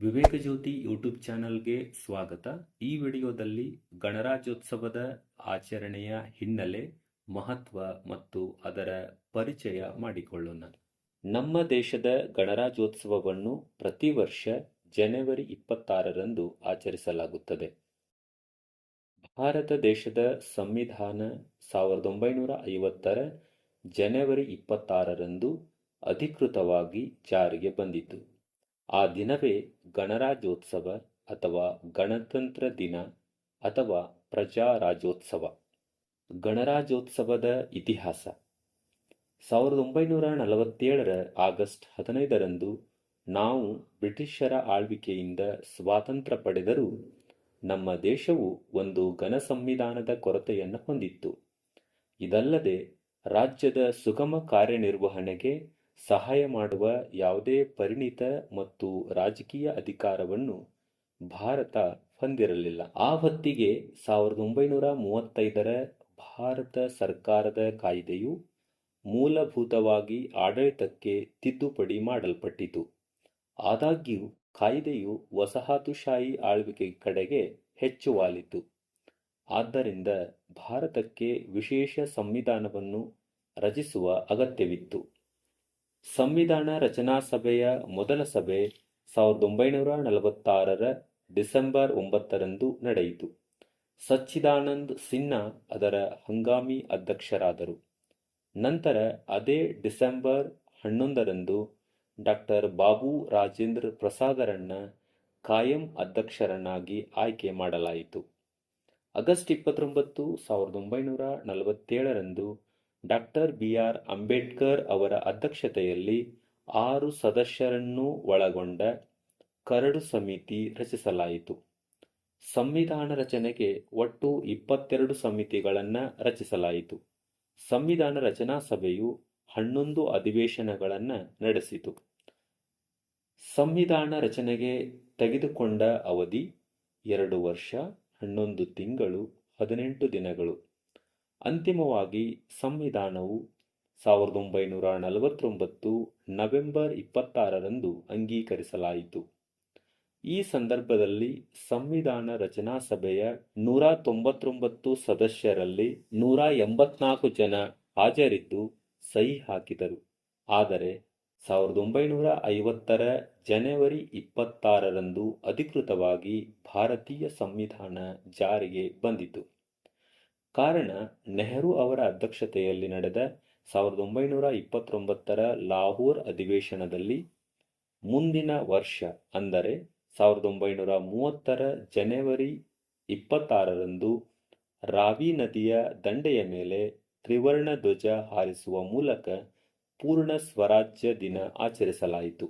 ವಿವೇಕ ಜ್ಯೋತಿ YouTube ಚಾನಲ್ಗೆ ಸ್ವಾಗತ. ಈ ವಿಡಿಯೋದಲ್ಲಿ ಗಣರಾಜ್ಯೋತ್ಸವದ ಆಚರಣೆಯ ಹಿನ್ನೆಲೆ, ಮಹತ್ವ ಮತ್ತು ಅದರ ಪರಿಚಯ ಮಾಡಿಕೊಳ್ಳೋಣ. ನಮ್ಮ ದೇಶದ ಗಣರಾಜ್ಯೋತ್ಸವವನ್ನು ಪ್ರತಿ ವರ್ಷ ಜನವರಿ ಇಪ್ಪತ್ತಾರರಂದು ಆಚರಿಸಲಾಗುತ್ತದೆ. ಭಾರತ ದೇಶದ ಸಂವಿಧಾನ ಸಾವಿರದ ಒಂಬೈನೂರ ಐವತ್ತರ ಜನವರಿ ಇಪ್ಪತ್ತಾರರಂದು ಅಧಿಕೃತವಾಗಿ ಜಾರಿಗೆ ಬಂದಿತು. ಆ ದಿನವೇ ಗಣರಾಜ್ಯೋತ್ಸವ ಅಥವಾ ಗಣತಂತ್ರ ದಿನ ಅಥವಾ ಪ್ರಜಾರಾಜ್ಯೋತ್ಸವ. ಗಣರಾಜ್ಯೋತ್ಸವದ ಇತಿಹಾಸ. ಸಾವಿರದ ಒಂಬೈನೂರ ನಲವತ್ತೇಳರ ಆಗಸ್ಟ್ ಹದಿನೈದರಂದು ನಾವು ಬ್ರಿಟಿಷರ ಆಳ್ವಿಕೆಯಿಂದ ಸ್ವಾತಂತ್ರ್ಯ ಪಡೆದರೂ ನಮ್ಮ ದೇಶವು ಒಂದು ಘನ ಸಂವಿಧಾನದ ಕೊರತೆಯನ್ನು ಹೊಂದಿತ್ತು. ಇದಲ್ಲದೆ ರಾಜ್ಯದ ಸುಗಮ ಕಾರ್ಯನಿರ್ವಹಣೆಗೆ ಸಹಾಯ ಮಾಡುವ ಯಾವುದೇ ಪರಿಣಿತ ಮತ್ತು ರಾಜಕೀಯ ಅಧಿಕಾರವನ್ನು ಭಾರತ ಹೊಂದಿರಲಿಲ್ಲ. ಆ ಹೊತ್ತಿಗೆ ಸಾವಿರದ ಒಂಬೈನೂರ ಮೂವತ್ತೈದರ ಭಾರತ ಸರ್ಕಾರದ ಕಾಯ್ದೆಯು ಮೂಲಭೂತವಾಗಿ ಆಡಳಿತಕ್ಕೆ ತಿದ್ದುಪಡಿ ಮಾಡಲ್ಪಟ್ಟಿತು. ಆದಾಗ್ಯೂ, ಕಾಯ್ದೆಯು ವಸಾಹತುಶಾಹಿ ಆಳ್ವಿಕೆ ಕಡೆಗೆ ಹೆಚ್ಚು ವಾಲಿತು ಆದ್ದರಿಂದ ಭಾರತಕ್ಕೆ ವಿಶೇಷ ಸಂವಿಧಾನವನ್ನು ರಚಿಸುವ ಅಗತ್ಯವಿತ್ತು. ಸಂವಿಧಾನ ರಚನಾ ಸಭೆಯ ಮೊದಲ ಸಭೆ ಸಾವಿರದ ಒಂಬೈನೂರ ನಲವತ್ತಾರರ ಡಿಸೆಂಬರ್ ಒಂಬತ್ತರಂದು ನಡೆಯಿತು. ಸಚ್ಚಿದಾನಂದ್ ಸಿನ್ಹಾ ಅದರ ಹಂಗಾಮಿ ಅಧ್ಯಕ್ಷರಾದರು. ನಂತರ ಅದೇ ಡಿಸೆಂಬರ್ ಹನ್ನೊಂದರಂದು ಡಾಕ್ಟರ್ ಬಾಬು ರಾಜೇಂದ್ರ ಪ್ರಸಾದರನ್ನ ಕಾಯಂ ಅಧ್ಯಕ್ಷರನ್ನಾಗಿ ಆಯ್ಕೆ ಮಾಡಲಾಯಿತು. ಆಗಸ್ಟ್ ಇಪ್ಪತ್ತೊಂಬತ್ತು ಸಾವಿರದ ಒಂಬೈನೂರ ನಲವತ್ತೇಳರಂದು ಡಾಕ್ಟರ್ ಬಿ ಆರ್ ಅಂಬೇಡ್ಕರ್ ಅವರ ಅಧ್ಯಕ್ಷತೆಯಲ್ಲಿ ಆರು ಸದಸ್ಯರನ್ನು ಒಳಗೊಂಡ ಕರಡು ಸಮಿತಿ ರಚಿಸಲಾಯಿತು. ಸಂವಿಧಾನ ರಚನೆಗೆ ಒಟ್ಟು ಇಪ್ಪತ್ತೆರಡು ಸಮಿತಿಗಳನ್ನು ರಚಿಸಲಾಯಿತು. ಸಂವಿಧಾನ ರಚನಾ ಸಭೆಯು ಹನ್ನೊಂದು ಅಧಿವೇಶನಗಳನ್ನು ನಡೆಸಿತು. ಸಂವಿಧಾನ ರಚನೆಗೆ ತೆಗೆದುಕೊಂಡ ಅವಧಿ ಎರಡು ವರ್ಷ, ಹನ್ನೊಂದು ತಿಂಗಳು, ಹದಿನೆಂಟು ದಿನಗಳು. ಅಂತಿಮವಾಗಿ ಸಂವಿಧಾನವು ಸಾವಿರದ ಒಂಬೈನೂರ ನಲವತ್ತೊಂಬತ್ತು ನವೆಂಬರ್ ಇಪ್ಪತ್ತಾರರಂದು ಅಂಗೀಕರಿಸಲಾಯಿತು. ಈ ಸಂದರ್ಭದಲ್ಲಿ ಸಂವಿಧಾನ ರಚನಾ ಸಭೆಯ ನೂರ ತೊಂಬತ್ತೊಂಬತ್ತು ಸದಸ್ಯರಲ್ಲಿ ನೂರ ಎಂಬತ್ನಾಲ್ಕು ಜನ ಹಾಜರಿದ್ದು ಸಹಿ ಹಾಕಿದರು. ಆದರೆ ಸಾವಿರದ ಒಂಬೈನೂರ ಐವತ್ತರ ಜನವರಿ ಇಪ್ಪತ್ತಾರರಂದು ಅಧಿಕೃತವಾಗಿ ಭಾರತೀಯ ಸಂವಿಧಾನ ಜಾರಿಗೆ ಬಂದಿತು. ಕಾರಣ ನೆಹರು ಅವರ ಅಧ್ಯಕ್ಷತೆಯಲ್ಲಿ ನಡೆದ ಸಾವಿರದ ಒಂಬೈನೂರ ಇಪ್ಪತ್ತೊಂಬತ್ತರ ಲಾಹೋರ್ ಅಧಿವೇಶನದಲ್ಲಿ ಮುಂದಿನ ವರ್ಷ, ಅಂದರೆ ಸಾವಿರದ ಒಂಬೈನೂರ ಮೂವತ್ತರ ಜನವರಿ ಇಪ್ಪತ್ತಾರರಂದು ರಾವಿ ನದಿಯ ದಂಡೆಯ ಮೇಲೆ ತ್ರಿವರ್ಣ ಧ್ವಜ ಹಾರಿಸುವ ಮೂಲಕ ಪೂರ್ಣ ಸ್ವರಾಜ್ಯ ದಿನ ಆಚರಿಸಲಾಯಿತು.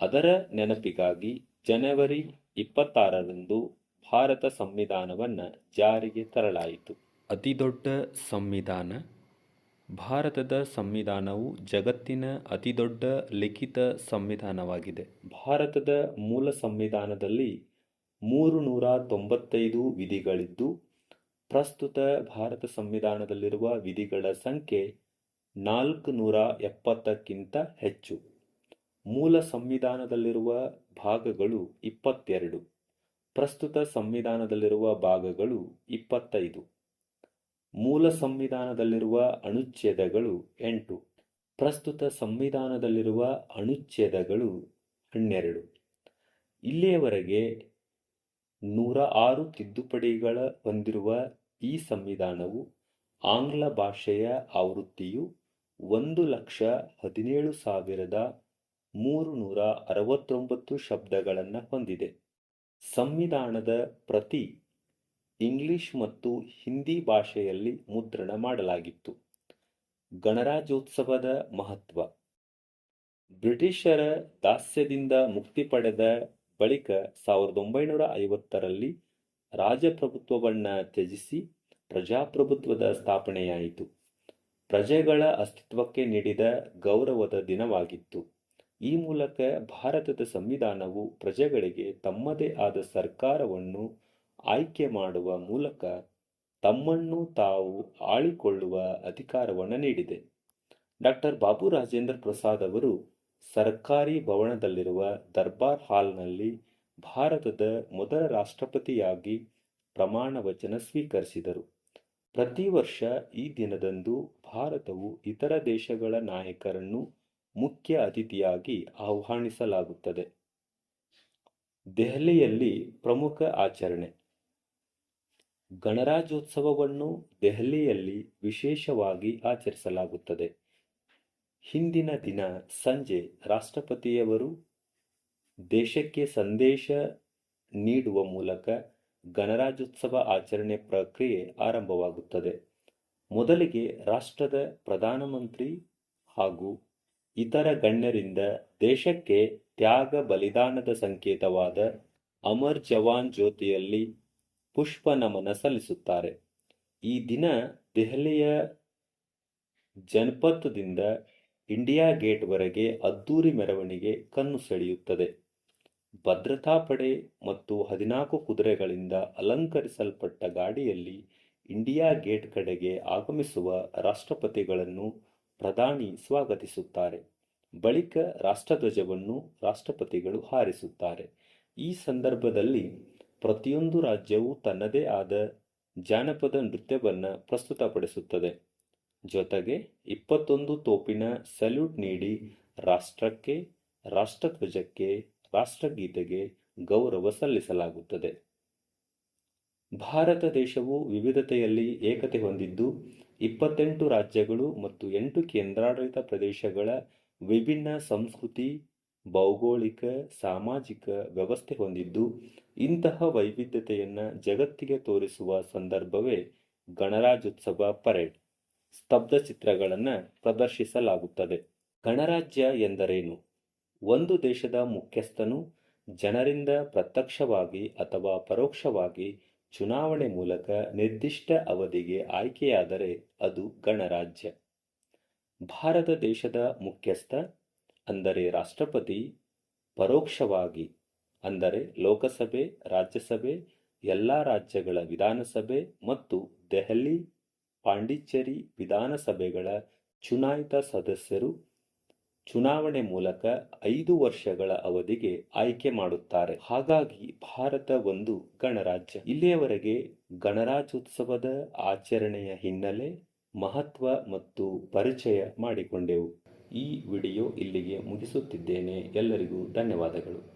ಅದರ ನೆನಪಿಗಾಗಿ ಜನವರಿ ಇಪ್ಪತ್ತಾರರಂದು ಭಾರತ ಸಂವಿಧಾನವನ್ನು ಜಾರಿಗೆ ತರಲಾಯಿತು. ಅತಿದೊಡ್ಡ ಸಂವಿಧಾನ. ಭಾರತದ ಸಂವಿಧಾನವು ಜಗತ್ತಿನ ಅತಿದೊಡ್ಡ ಲಿಖಿತ ಸಂವಿಧಾನವಾಗಿದೆ. ಭಾರತದ ಮೂಲ ಸಂವಿಧಾನದಲ್ಲಿ ಮೂರು ನೂರ ತೊಂಬತ್ತೈದು ವಿಧಿಗಳಿದ್ದು, ಪ್ರಸ್ತುತ ಭಾರತ ಸಂವಿಧಾನದಲ್ಲಿರುವ ವಿಧಿಗಳ ಸಂಖ್ಯೆ ನಾಲ್ಕು ನೂರ ಎಪ್ಪತ್ತಕ್ಕಿಂತ ಹೆಚ್ಚು. ಮೂಲ ಸಂವಿಧಾನದಲ್ಲಿರುವ ಭಾಗಗಳು ಇಪ್ಪತ್ತೆರಡು. ಪ್ರಸ್ತುತ ಸಂವಿಧಾನದಲ್ಲಿರುವ ಭಾಗಗಳು ಇಪ್ಪತ್ತೈದು. ಮೂಲ ಸಂವಿಧಾನದಲ್ಲಿರುವ ಅನುಚ್ಛೇದಗಳು ಎಂಟು. ಪ್ರಸ್ತುತ ಸಂವಿಧಾನದಲ್ಲಿರುವ ಅನುಚ್ಛೇದಗಳು ಹನ್ನೆರಡು. ಇಲ್ಲಿಯವರೆಗೆ ನೂರ ಆರು ತಿದ್ದುಪಡಿಗಳ ಹೊಂದಿರುವ ಈ ಸಂವಿಧಾನವು ಆಂಗ್ಲ ಭಾಷೆಯ ಆವೃತ್ತಿಯು ಒಂದು ಲಕ್ಷ ಹದಿನೇಳು ಸಾವಿರದ ಮೂರು ನೂರ ಅರವತ್ತೊಂಬತ್ತು ಶಬ್ದಗಳನ್ನು ಹೊಂದಿದೆ. ಸಂವಿಧಾನದ ಪ್ರತಿ ಇಂಗ್ಲಿಷ್ ಮತ್ತು ಹಿಂದಿ ಭಾಷೆಯಲ್ಲಿ ಮುದ್ರಣ ಮಾಡಲಾಗಿತ್ತು. ಗಣರಾಜ್ಯೋತ್ಸವದ ಮಹತ್ವ. ಬ್ರಿಟಿಷರ ದಾಸ್ಯದಿಂದ ಮುಕ್ತಿ ಪಡೆದ ಬಳಿಕ ಸಾವಿರದ ಒಂಬೈನೂರ ಐವತ್ತರಲ್ಲಿ ರಾಜಪ್ರಭುತ್ವವನ್ನು ತ್ಯಜಿಸಿ ಪ್ರಜಾಪ್ರಭುತ್ವದ ಸ್ಥಾಪನೆಯಾಯಿತು. ಪ್ರಜೆಗಳ ಅಸ್ತಿತ್ವಕ್ಕೆ ನೀಡಿದ ಗೌರವದ ದಿನವಾಗಿತ್ತು. ಈ ಮೂಲಕ ಭಾರತದ ಸಂವಿಧಾನವು ಪ್ರಜೆಗಳಿಗೆ ತಮ್ಮದೇ ಆದ ಸರ್ಕಾರವನ್ನು ಆಯ್ಕೆ ಮಾಡುವ ಮೂಲಕ ತಮ್ಮನ್ನು ತಾವು ಆಳಿಕೊಳ್ಳುವ ಅಧಿಕಾರವನ್ನು ನೀಡಿದೆ. ಡಾಕ್ಟರ್ ಬಾಬು ರಾಜೇಂದ್ರ ಪ್ರಸಾದ್ ಅವರು ಸರ್ಕಾರಿ ಭವನದಲ್ಲಿರುವ ದರ್ಬಾರ್ ಹಾಲ್ನಲ್ಲಿ ಭಾರತದ ಮೊದಲ ರಾಷ್ಟ್ರಪತಿಯಾಗಿ ಪ್ರಮಾಣ ವಚನ ಸ್ವೀಕರಿಸಿದರು. ಪ್ರತಿ ವರ್ಷ ಈ ದಿನದಂದು ಭಾರತವು ಇತರ ದೇಶಗಳ ನಾಯಕರನ್ನು ಮುಖ್ಯ ಅತಿಥಿಯಾಗಿ ಆಹ್ವಾನಿಸಲಾಗುತ್ತದೆ. ದೆಹಲಿಯಲ್ಲಿ ಪ್ರಮುಖ ಆಚರಣೆ. ಗಣರಾಜ್ಯೋತ್ಸವವನ್ನು ದೆಹಲಿಯಲ್ಲಿ ವಿಶೇಷವಾಗಿ ಆಚರಿಸಲಾಗುತ್ತದೆ. ಹಿಂದಿನ ದಿನ ಸಂಜೆ ರಾಷ್ಟ್ರಪತಿಯವರು ದೇಶಕ್ಕೆ ಸಂದೇಶ ನೀಡುವ ಮೂಲಕ ಗಣರಾಜ್ಯೋತ್ಸವ ಆಚರಣೆ ಪ್ರಕ್ರಿಯೆ ಆರಂಭವಾಗುತ್ತದೆ. ಮೊದಲಿಗೆ ರಾಷ್ಟ್ರದ ಪ್ರಧಾನಮಂತ್ರಿ ಹಾಗೂ ಇತರ ಗಣ್ಯರಿಂದ ದೇಶಕ್ಕೆ ತ್ಯಾಗ ಬಲಿದಾನದ ಸಂಕೇತವಾದ ಅಮರ್ ಜವಾನ್ ಜ್ಯೋತಿಯಲ್ಲಿ ಪುಷ್ಪ ನಮನ ಸಲ್ಲಿಸುತ್ತಾರೆ ಈ ದಿನ ದೆಹಲಿಯ ಜನಪಥದಿಂದ ಇಂಡಿಯಾ ಗೇಟ್ವರೆಗೆ ಅದ್ದೂರಿ ಮೆರವಣಿಗೆ ಕಣ್ಣು ಸೆಳೆಯುತ್ತದೆ. ಭದ್ರತಾ ಪಡೆ ಮತ್ತು ಹದಿನಾಲ್ಕು ಕುದುರೆಗಳಿಂದ ಅಲಂಕರಿಸಲ್ಪಟ್ಟ ಗಾಡಿಯಲ್ಲಿ ಇಂಡಿಯಾ ಗೇಟ್ ಕಡೆಗೆ ಆಗಮಿಸುವ ರಾಷ್ಟ್ರಪತಿಗಳನ್ನು ಪ್ರಧಾನಿ ಸ್ವಾಗತಿಸುತ್ತಾರೆ. ಬಳಿಕ ರಾಷ್ಟ್ರಧ್ವಜವನ್ನು ರಾಷ್ಟ್ರಪತಿಗಳು ಹಾರಿಸುತ್ತಾರೆ. ಈ ಸಂದರ್ಭದಲ್ಲಿ ಪ್ರತಿಯೊಂದು ರಾಜ್ಯವು ತನ್ನದೇ ಆದ ಜಾನಪದ ನೃತ್ಯವನ್ನು ಪ್ರಸ್ತುತಪಡಿಸುತ್ತದೆ. ಜೊತೆಗೆ ಇಪ್ಪತ್ತೊಂದು ತೋಪಿನ ಸಲ್ಯೂಟ್ ನೀಡಿ ರಾಷ್ಟ್ರಕ್ಕೆ, ರಾಷ್ಟ್ರಧ್ವಜಕ್ಕೆ, ರಾಷ್ಟ್ರಗೀತೆಗೆ ಗೌರವ ಸಲ್ಲಿಸಲಾಗುತ್ತದೆ. ಭಾರತ ದೇಶವು ವಿವಿಧತೆಯಲ್ಲಿ ಏಕತೆ ಹೊಂದಿದ್ದು, ಇಪ್ಪತ್ತೆಂಟು ರಾಜ್ಯಗಳು ಮತ್ತು ಎಂಟು ಕೇಂದ್ರಾಡಳಿತ ಪ್ರದೇಶಗಳ ವಿಭಿನ್ನ ಸಂಸ್ಕೃತಿ ಭೌಗೋಳಿಕ, ಸಾಮಾಜಿಕ ವ್ಯವಸ್ಥೆ ಹೊಂದಿದ್ದು ಇಂತಹ ವೈವಿಧ್ಯತೆಯನ್ನು ಜಗತ್ತಿಗೆ ತೋರಿಸುವ ಸಂದರ್ಭವೇ ಗಣರಾಜ್ಯೋತ್ಸವ ಪರೇಡ್. ಸ್ತಬ್ಧ ಚಿತ್ರಗಳನ್ನು ಪ್ರದರ್ಶಿಸಲಾಗುತ್ತದೆ. ಗಣರಾಜ್ಯ ಎಂದರೇನು? ಒಂದು ದೇಶದ ಮುಖ್ಯಸ್ಥನು ಜನರಿಂದ ಪ್ರತ್ಯಕ್ಷವಾಗಿ ಅಥವಾ ಪರೋಕ್ಷವಾಗಿ ಚುನಾವಣೆ ಮೂಲಕ ನಿರ್ದಿಷ್ಟ ಅವಧಿಗೆ ಆಯ್ಕೆಯಾದರೆ ಅದು ಗಣರಾಜ್ಯ. ಭಾರತ ದೇಶದ ಮುಖ್ಯಸ್ಥ ಅಂದರೆ ರಾಷ್ಟ್ರಪತಿ, ಪರೋಕ್ಷವಾಗಿ ಅಂದರೆ ಲೋಕಸಭೆ, ರಾಜ್ಯಸಭೆ, ಎಲ್ಲ ರಾಜ್ಯಗಳ ವಿಧಾನಸಭೆ ಮತ್ತು ದೆಹಲಿ, ಪಾಂಡಿಚೇರಿ ವಿಧಾನಸಭೆಗಳ ಚುನಾಯಿತ ಸದಸ್ಯರು ಚುನಾವಣೆ ಮೂಲಕ ಐದು ವರ್ಷಗಳ ಅವಧಿಗೆ ಆಯ್ಕೆ ಮಾಡುತ್ತಾರೆ. ಹಾಗಾಗಿ ಭಾರತ ಒಂದು ಗಣರಾಜ್ಯ. ಇಲ್ಲಿಯವರೆಗೆ ಗಣರಾಜ್ಯೋತ್ಸವದ ಆಚರಣೆಯ ಹಿನ್ನೆಲೆ ಮಹತ್ವ ಮತ್ತು ಪರಿಚಯ ಮಾಡಿಕೊಂಡೆವು. ಈ ವಿಡಿಯೋ ಇಲ್ಲಿಗೆ ಮುಗಿಸುತ್ತಿದ್ದೇನೆ. ಎಲ್ಲರಿಗೂ ಧನ್ಯವಾದಗಳು.